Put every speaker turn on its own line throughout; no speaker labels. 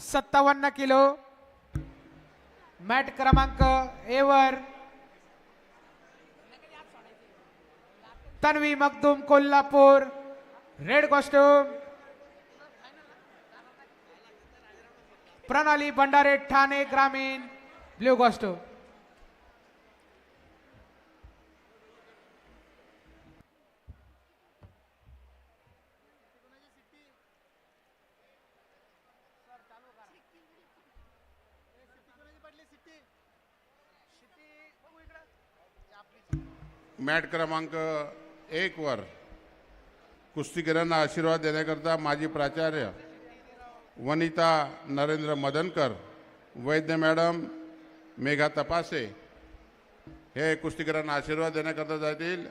सत्तावन्न kilo. Mat क्रमांक एवर तन्वी मखदूम कोल्हापूर. Red costume. प्रणाली भंडारे ठाणे ग्रामीण. Blue costume.
मॅट क्रमांक एकवर कुस्तीगिरांना आशीर्वाद देण्याकरता माजी प्राचार्य वनिता नरेंद्र मदनकर वैद्य मॅडम मेघा तपासे हे कुस्तीगिरांना आशीर्वाद देण्याकरता जातील.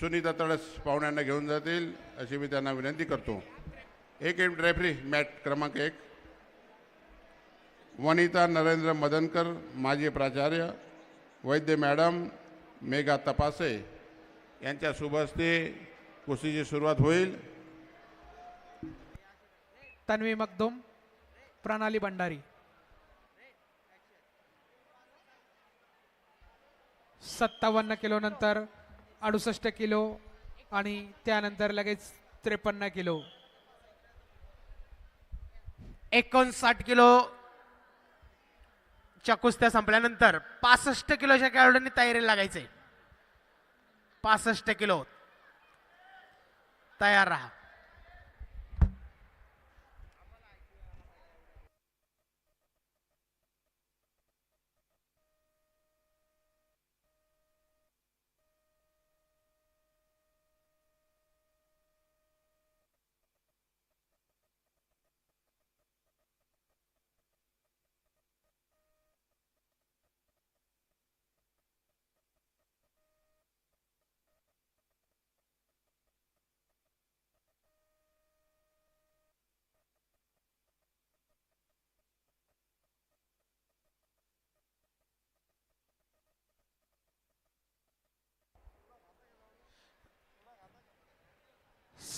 सुनीता तळस पाहुण्यांना घेऊन जातील अशी मी त्यांना विनंती करतो. एक एम रेफरी मॅट क्रमांक एक. वनिता नरेंद्र मदनकर माजी प्राचार्य वैद्य मॅडम मेघा तपासे. यांच्या शुभ हस्ते कुस्तीची सुरुवात होईल.
तन्वी मखदूम प्रणाली भंडारी. सत्तावन्न किलो नंतर अडुसष्ट किलो आणि त्यानंतर लगेच त्रेपन्न किलो.
एकोणसाठ किलो च्या कुस्त्या संपल्यानंतर पासष्ट किलोच्या खेळाडूंनी तयारी लागायचंय पासष्ट किलो. तयार राहा.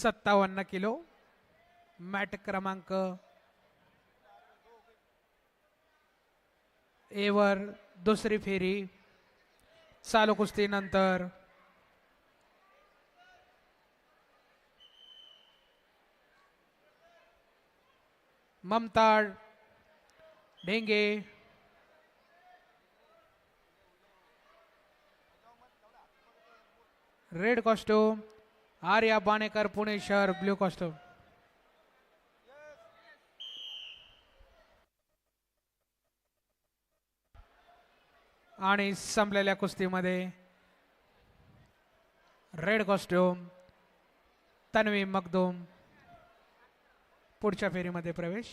सत्तावन्न किलो. मॅट क्रमांक एवर दुसरी फेरी. चालू कुस्तीनंतर ममताळ ढेंगे. रेड कॉस्ट्यूम आर्या बाणेकर पुणे शहर ब्ल्यू कॉस्ट्यूम आणि संपलेल्या कुस्तीमध्ये रेड कॉस्ट्यूम तन्वी मखदूम पुढच्या फेरीमध्ये प्रवेश.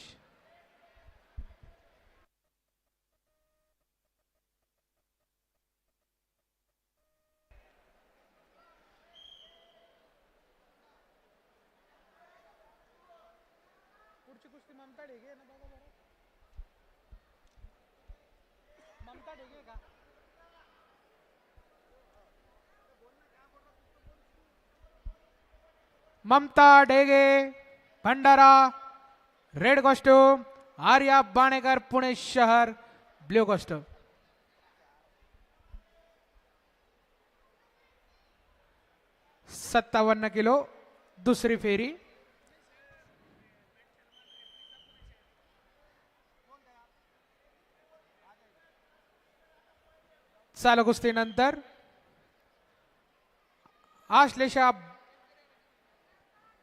पुढची कुस्ती ममता ढेगे ना बघा बरं ममता ढेगे का ममता ढेगे भंडारा, रेड कॉस्ट्यूम, आर्या बाणेकर, पुणे शहर ब्ल्यू कॉस्ट्यूम। सत्तावन्न किलो, दुसरी फेरी। चालू कुस्तीनंतर. Ashlesha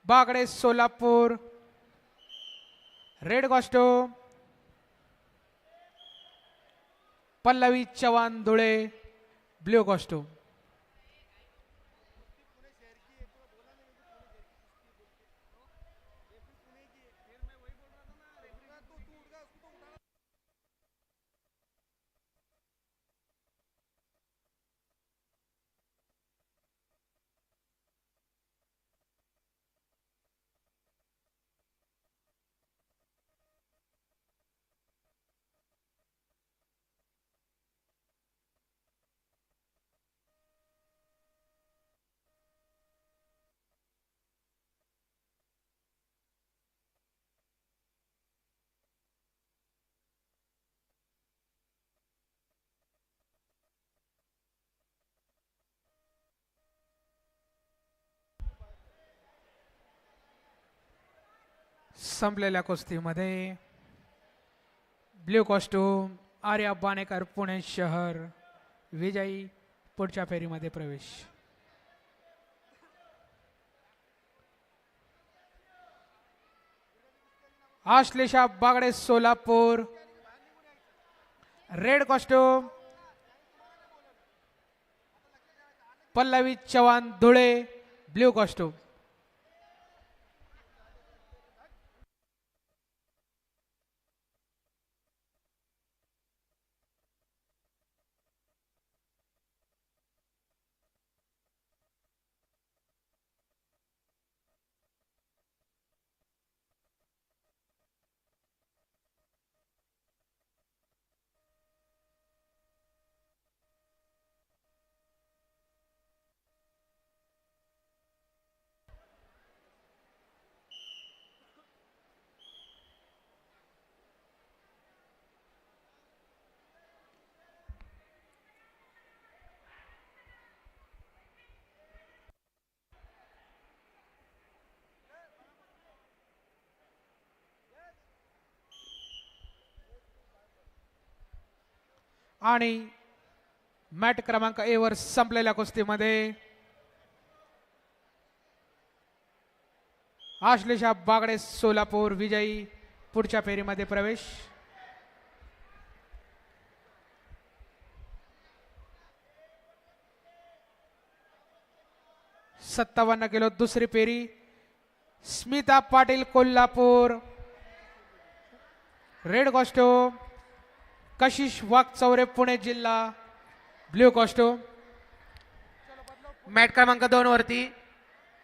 Bagade Solapur red costume Pallavi Chavan Dhule blue costume संपलेल्या कुस्तीमध्ये. ब्ल्यू कॉस्ट्यूम आर्या बाणेकर पुणे शहर विजयी पुढच्या फेरीमध्ये प्रवेश. Ashlesha Bagade Solapur. Red costume. Pallavi Chavan Dhule blue costume. आणि मॅट क्रमांक ए वर संपलेल्या कुस्तीमध्ये आश्लेषा बागडे सोलापूर विजयी पुढच्या फेरीमध्ये प्रवेश. सत्तावन्न किलो दुसरी फेरी स्मिता पाटील कोल्हापूर. Red costume. कशिश वाघचौरे पुणे जिल्हा ब्ल्यू कॉस्ट्यूम
मॅट क्रमांक दोन वरती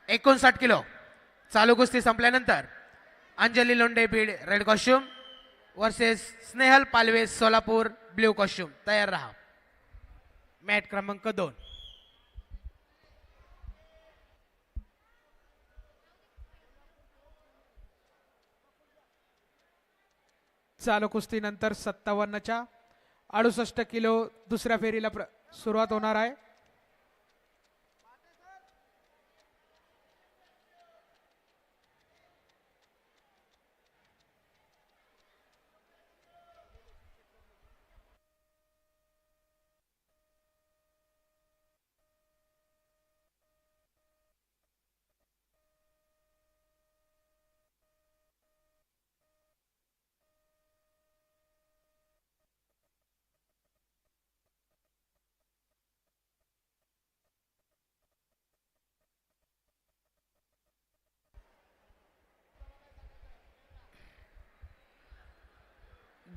एकोणसाठ किलो. चालू कुस्ती संपल्यानंतर Anjali Londe Beed red costume versus Snehal Palve Solapur blue costume. तयार राहा. मॅट क्रमांक दोन.
चालू कुस्तीनंतर सत्तावन्नच्या अडुसष्ट किलो दुसऱ्या फेरीला प्र सुरुवात होणार आहे.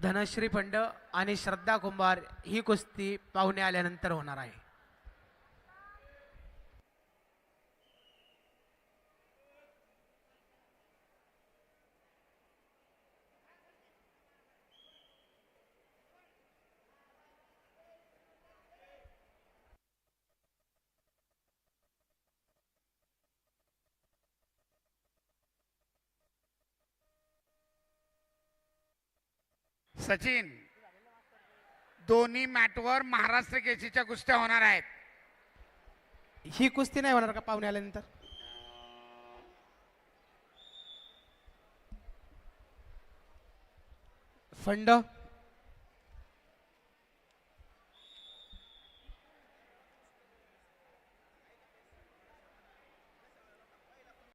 धनश्री फंड आणि श्रद्धा कुंभार ही कुस्ती पाहुणे आल्यानंतर होणार आहे.
सचिन दोन्ही मॅटवर महाराष्ट्र केसीच्या कुस्त्या होणार आहेत.
ही कुस्ती नाही होणार का पाहुणे आल्यानंतर?
फंड?